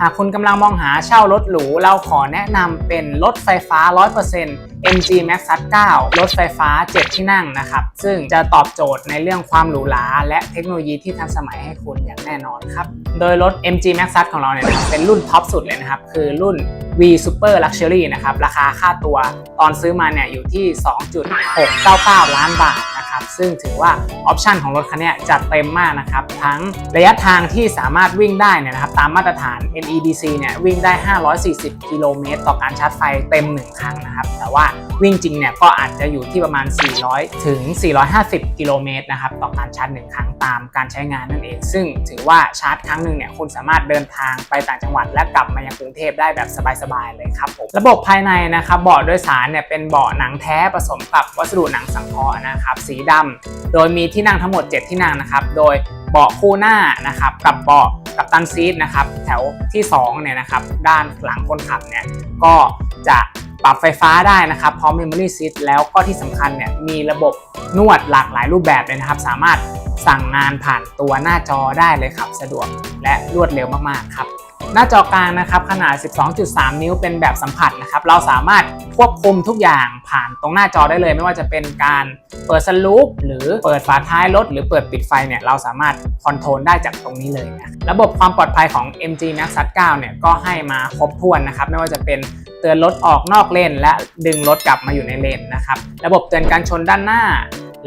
หากคุณกำลังมองหาเช่ารถหรู เราขอแนะนำเป็นรถไฟฟ้า 100% MG Max 9รถไฟฟ้า 7 ที่นั่งนะครับ ซึ่งจะตอบโจทย์ในเรื่องความหรูหราและเทคโนโลยีที่ทันสมัยให้คุณอย่างแน่นอนครับ โดยรถ MG Max ของเราเนี่ยเป็นรุ่นท็อปสุดเลยนะครับ คือรุ่น V Super Luxury นะครับ ราคาค่าตัวตอนซื้อมาเนี่ยอยู่ที่ 2.699 ล้านบาท ซึ่งถือว่าออปชันของรถคันนี้จัดเต็มมากนะครับ ทั้งระยะทางที่สามารถวิ่งได้เนี่ยนะครับตามมาตรฐาน NEDC เนี่ยวิ่งได้ 540 กิโลเมตร ต่อการชาร์จไฟเต็ม 1 ครั้งนะครับ แต่ว่าวิ่งจริงเนี่ยก็อาจจะอยู่ที่ประมาณ 400 ถึง 450 กิโลเมตรนะครับต่อการชาร์จ 1 ครั้งตามการใช้งานนั่นเอง ซึ่งถือว่าชาร์จครั้งหนึ่งเนี่ยคุณสามารถเดินทางไปต่างจังหวัดและกลับมายังกรุงเทพได้แบบสบายๆเลยครับผมระบบภายในนะครับเบาะโดยสารเนี่ยเป็นเบาะหนังแท้ผสมกับวัสดุหนังสังเคราะห์นะครับสีดำโดยมีที่นั่งทั้งหมด 7 ที่นั่งนะครับ โดยเบาะคู่หน้านะครับ กับเบาะกับตันซีทนะครับ แถวที่2เนี่ยนะครับ ด้านหลังคนขับเนี่ยก็จะปรับไฟฟ้าได้นะครับ พร้อม Memory Seat แล้วก็ที่สำคัญเนี่ยมีระบบนวดหลากหลายรูปแบบเลยนะครับ สามารถสั่งงานผ่านตัวหน้าจอได้เลยครับ สะดวกและรวดเร็วมากๆครับ หน้าจอกลางนะครับขนาด 12.3 นิ้วเป็นแบบสัมผัสนะครับเราสามารถควบคุมทุกอย่างผ่านตรงหน้าจอได้เลย ไม่ว่าจะเป็นการเปิดสลูปหรือเปิดฝาท้ายรถหรือเปิดปิดไฟเนี่ยเราสามารถคอนโทรลได้จากตรงนี้เลยนะระบบความปลอดภัยของ MG Max s 9เนี่ยก็ให้มาครบถ้วนนะครับไม่ว่าจะเป็นเตือนรถออกนอกเลน และดึงรถกลับมาอยู่ในเลนนะครับระบบเตือนการชนด้านหน้า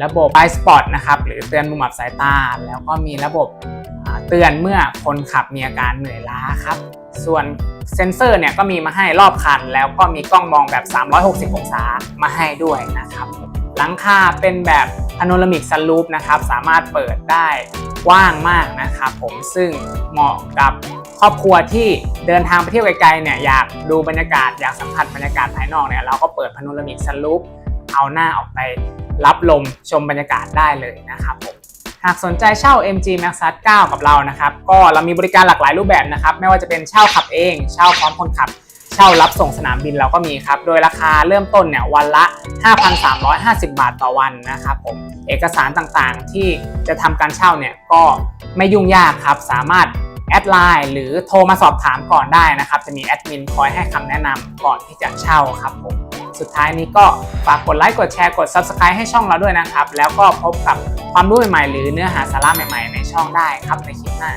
ระบบไอสปอตนะครับหรือเตือนมุมอับสายตา แล้วก็มีระบบ เตือนเมื่อคนขับมีอาการเหนื่อยล้าครับ ส่วนเซ็นเซอร์เนี่ยก็มีมาให้รอบคัน แล้วก็มีกล้องมองแบบ 360 องศามาให้ด้วยนะครับ หลังคาเป็นแบบพาโนรามิกซันรูฟนะครับ สามารถเปิดได้กว้างมากนะครับผมซึ่งเหมาะกับครอบครัวที่เดินทางไปเที่ยวไกลๆเนี่ยอยากดูบรรยากาศอยากสัมผัสบรรยากาศภายนอกเนี่ยเราก็เปิดพาโนรามิกซันรูฟเอาหน้าออกไปรับลมชมบรรยากาศได้เลยนะครับผม หากสนใจเช่า MG Max 9 กับเรานะครับ ก็เรามีบริการหลากหลายรูปแบบนะครับ ไม่ว่าจะเป็นเช่าขับเอง เช่าพร้อมคนขับ เช่ารับส่งสนามบินเราก็มีครับ โดยราคาเริ่มต้นเนี่ยวันละ 5,350 บาทต่อวันนะครับผม เอกสารต่างๆที่จะทำการเช่าเนี่ยก็ไม่ยุ่งยากครับ สามารถแอดไลน์หรือโทรมาสอบถามก่อนได้นะครับ จะมีแอดมินคอยให้คำแนะนำก่อนที่จะเช่าครับผม สุดท้ายนี้ก็ฝากกดไลค์กดแชร์กด Subscribe ให้ช่องเราด้วยนะครับ แล้วก็พบกับความรู้ใหม่ๆหรือเนื้อหาสาระใหม่ๆ ในช่องได้ครับในคลิปหน้า